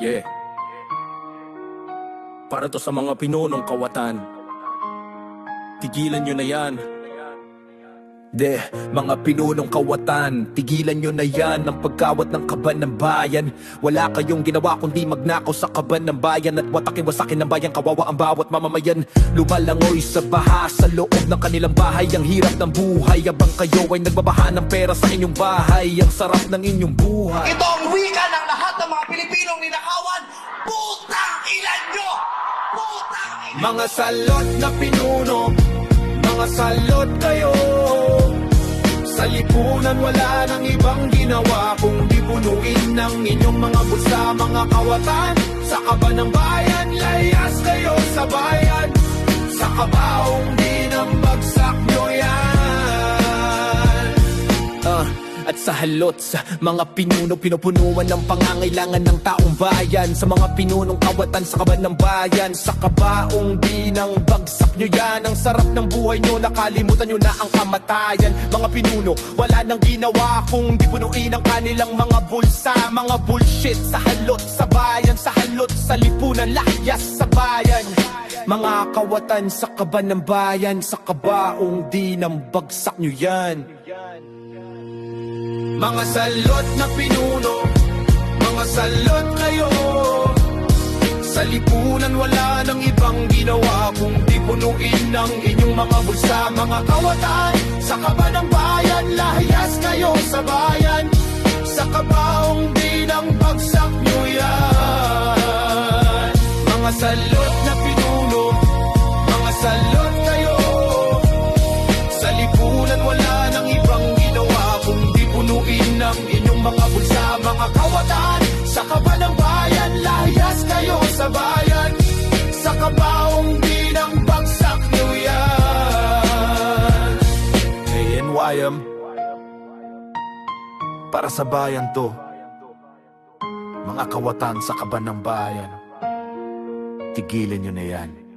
Yeah. Para to sa mga pinunong kawatan. Tigilan nyo na yan. De, mga pinunong kawatan, tigilan nyo na yan ang pagkawat ng kaban ng bayan. Wala kayong ginawa kundi magnakaw sa kaban ng bayan at watakin wasakin ng bayan, kawawa ang bawat mamamayan. Lumalangoy sa baha sa loob ng kanilang bahay, ang hirap ng buhay. Abang kayo ay nagbabaha ng pera sa inyong bahay, ang sarap ng inyong buhay. Ito ang wika Mga salot na pinuno, mga salot kayo. Sa lipunan wala nang ibang ginawa Kung di punuin ng inyong mga bulsa Mga kawatan, sa kaba ng bayan Layas kayo sa bayan. Sa kabaong sa halot sa mga pinuno Pinupunuan ng pangangailangan ng taong bayan. Sa mga pinunong kawatan sa kaban ng bayan Sa kabaong di ng bagsak nyo yan. Ang sarap ng buhay nyo Nakalimutan nyo na ang kamatayan. Mga pinuno, wala nang ginawa Kung di punuin ang kanilang mga bulsa. Mga bullshit sa halot sa bayan Sa halot sa lipunan, layas sa bayan. Mga kawatan sa kaban ng bayan Sa kabaong di ng bagsak nyo yan mga salot na pinuno Mga salot kayo Sa lipunan wala nang ibang ginawa Kung di punuin ng inyong mga bulsa Mga kawatan. Sa kaba ng bayan Lahiyas kayo sa bayan sa kaba ng bayan Layas kayo sa bayan. Sa kabaong di ng bagsak nyo yan ANYM Para sa bayan to Mga kawatan sa kaba ng bayan. Tigilan nyo na yan